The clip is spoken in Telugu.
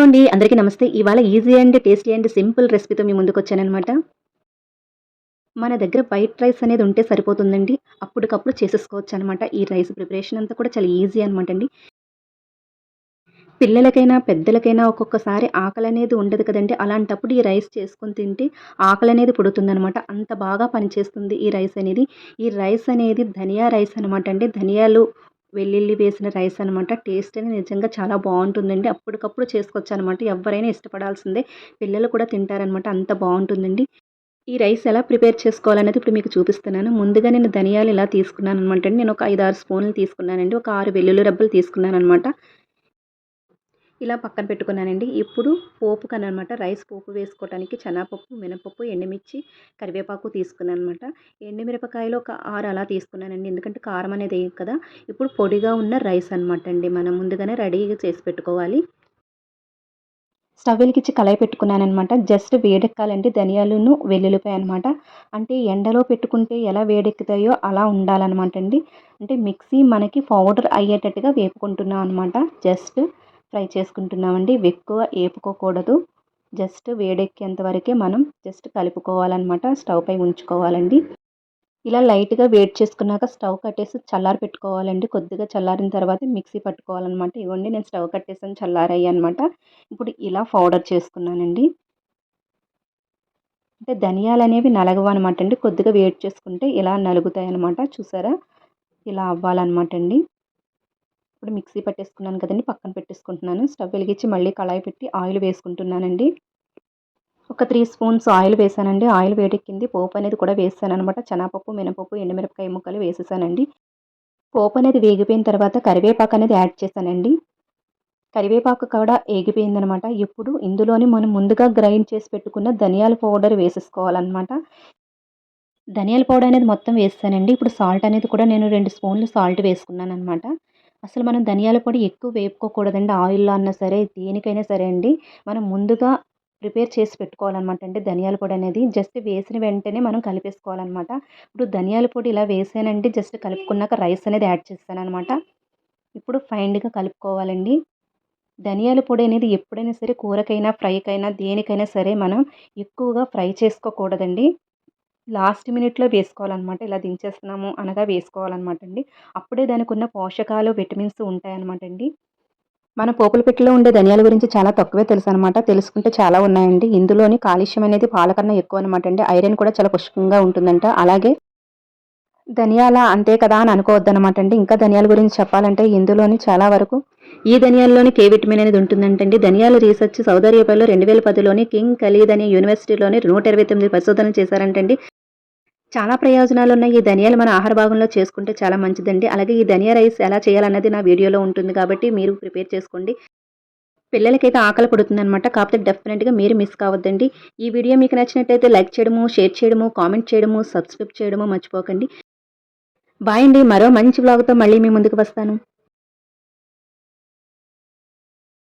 హలో అండి. అందరికీ నమస్తే. ఇవాళ easy and tasty and simple రెసిపీతో మీ ముందుకు వచ్చానమాట మన దగ్గర వైట్ రైస్ అనేది ఉంటే సరిపోతుందండి. అప్పటికప్పుడు చేసేసుకోవచ్చు అనమాట ఈ రైస్ ప్రిపరేషన్ అంతా కూడా చాలా ఈజీ అనమాట అండి. పిల్లలకైనా పెద్దలకైనా ఒక్కొక్కసారి ఆకలి అనేది ఉండదు కదండి. అలాంటప్పుడు ఈ రైస్ చేసుకొని తింటే ఆకలి అనేది పుడుతుందనమాట అంత బాగా పనిచేస్తుంది ఈ రైస్ అనేది. ఈ రైస్ అనేది ధనియా రైస్ అనమాట అండి. ధనియాలు వెల్లుల్లి వేసిన రైస్ అనమాట టేస్ట్ అనేది నిజంగా చాలా బాగుంటుందండి. అప్పటికప్పుడు చేసుకోవచ్చు అనమాట ఎవరైనా ఇష్టపడాల్సిందే. పిల్లలు కూడా తింటారనమాట అంత బాగుంటుందండి. ఈ రైస్ ఎలా ప్రిపేర్ చేసుకోవాలనేది ఇప్పుడు మీకు చూపిస్తున్నాను. ముందుగా నేను ధనియాలు ఇలా తీసుకున్నాను అనమాట నేను ఒక ఐదు ఆరు స్పూన్లు తీసుకున్నానండి. ఒక ఆరు వెల్లుల్లి రబ్బలు తీసుకున్నాను అనమాట ఇలా పక్కన పెట్టుకున్నానండి. ఇప్పుడు పోపు కనమాట రైస్ పోపు వేసుకోవడానికి చెనాపప్పు మినపప్పు ఎండుమిర్చి కరివేపాకు తీసుకున్నాను అనమాట ఎండుమిరపకాయలు ఒక ఆరు అలా తీసుకున్నానండి. ఎందుకంటే కారం అనేది వేయదు కదా. ఇప్పుడు పొడిగా ఉన్న రైస్ అనమాట అండి. మనం ముందుగానే రెడీగా చేసి పెట్టుకోవాలి. స్టవ్ వెలిగించి కళాయి పెట్టుకున్నానమాట జస్ట్ వేడెక్కాలంటే ధనియాలను వెల్లుల్లిపాయ అనమాట అంటే ఎండలో పెట్టుకుంటే ఎలా వేడెక్కుతాయో అలా ఉండాలన్నమాట అండి. అంటే మిక్సీ మనకి పౌడర్ అయ్యేటట్టుగా వేపుకుంటున్నాం అనమాట జస్ట్ ఫ్రై చేసుకుంటున్నామండి. ఎక్కువ వేపుకోకూడదు జస్ట్ వేడెక్కేంత వరకే మనం జస్ట్ కలుపుకోవాలన్నమాట. స్టవ్ పై ఉంచుకోవాలండి. ఇలా లైట్గా వేడి చేసుకున్నాక స్టవ్ కట్టేసి చల్లారి పెట్టుకోవాలండి. కొద్దిగా చల్లారిన తర్వాత మిక్సీ పట్టుకోవాలన్నమాట. ఇవ్వండి నేను స్టవ్ కట్టేసాను చల్లారయ్యి అనమాట ఇప్పుడు ఇలా పౌడర్ చేసుకున్నానండి. అంటే ధనియాలు అనేవి నలగవు అనమాట అండి. కొద్దిగా వేడి చేసుకుంటే ఇలా నలుగుతాయి అనమాట చూసారా? ఇలా అవ్వాలన్నమాట అండి. ఇప్పుడు మిక్సీ పట్టేసుకున్నాను కదండి పక్కన పెట్టేసుకుంటున్నాను. స్టవ్ వెలిగించి మళ్ళీ కళాయి పెట్టి ఆయిల్ వేసుకుంటున్నానండి. ఒక త్రీ స్పూన్స్ ఆయిల్ వేసానండి. ఆయిల్ వేడెక్కింది. పోపు అనేది కూడా వేసాను అనమాట శనగపప్పు మినపప్పు ఎండుమిరపకాయ ముక్కలు వేసేసానండి. పోపు అనేది వేగిపోయిన తర్వాత కరివేపాకు అనేది యాడ్ చేశానండి. కరివేపాకు కూడా ఏగిపోయిందనమాట ఇప్పుడు ఇందులోని మనం ముందుగా గ్రైండ్ చేసి పెట్టుకున్న ధనియాల పౌడర్ వేసేసుకోవాలన్నమాట. ధనియాల పౌడర్ అనేది మొత్తం వేస్తానండి. ఇప్పుడు సాల్ట్ అనేది కూడా నేను రెండు స్పూన్లు సాల్ట్ వేసుకున్నాను అనమాట అసలు మనం ధనియాల పొడి ఎక్కువ వేపుకోకూడదండి ఆయిల్లో అన్నా సరే దేనికైనా సరే అండి. మనం ముందుగా ప్రిపేర్ చేసి పెట్టుకోవాలన్నమాట అంటే ధనియాల పొడి అనేది. జస్ట్ వేసిన వెంటనే మనం కలిపేసుకోవాలన్నమాట. ఇప్పుడు ధనియాల పొడి ఇలా వేసానండి జస్ట్ కలుపుకున్నాక రైస్ అనేది యాడ్ చేస్తాను అనమాట ఇప్పుడు ఫైన్గా కలుపుకోవాలండి. ధనియాల పొడి అనేది ఎప్పుడైనా సరే కూరకైనా ఫ్రైకైనా దేనికైనా సరే మనం ఎక్కువగా ఫ్రై చేసుకోకూడదండి. లాస్ట్ మినిట్లో వేసుకోవాలన్నమాట. ఇలా దించేస్తున్నాము అనగా వేసుకోవాలన్నమాట అండి అప్పుడే దానికి ఉన్న పోషకాలు విటమిన్స్ ఉంటాయన్నమాట అండి మన పోపుల పెట్టిలో ఉండే ధనియాల గురించి చాలా తక్కువే తెలుసు అనమాట తెలుసుకుంటే చాలా ఉన్నాయండి. ఇందులోని కాలుష్యం అనేది పాలకన్నా ఎక్కువ అనమాట అండి ఐరన్ కూడా చాలా పుష్కంగా ఉంటుందంట. అలాగే ధనియాల అంతే కదా అని అనుకోవద్దనమాట అండి ఇంకా ధనియాల గురించి చెప్పాలంటే ఇందులోని చాలా వరకు ఈ ధనియాల్లోని కే విటమిన్ అనేది ఉంటుందంటండి. ధనియాల రీసెర్చ్ సౌదీ రెండు వేల పదిలోని కింగ్ ఖలీద్ అనే యూనివర్సిటీలోని నూట ఇరవై తొమ్మిది పరిశోధనలు చేశారంటండి. చాలా ప్రయోజనాలు ఉన్నాయి ఈ ధనియాలు మన ఆహార భాగంలో చేసుకుంటే చాలా మంచిదండి. అలాగే ఈ ధనియా రైస్ ఎలా చేయాలన్నది నా వీడియోలో ఉంటుంది కాబట్టి మీరు ప్రిపేర్ చేసుకోండి. పిల్లలకైతే ఆకలి పడుతుంది అనమాట కాకపోతే డెఫినెట్గా మీరు మిస్ కావద్దండి. ఈ వీడియో మీకు నచ్చినట్టయితే లైక్ చేయడము షేర్ చేయడము కామెంట్ చేయడము సబ్స్క్రైబ్ చేయడము మర్చిపోకండి. బాయ్ అండి. మరో మంచి బ్లాగ్తో మళ్ళీ మీ ముందుకు వస్తాను.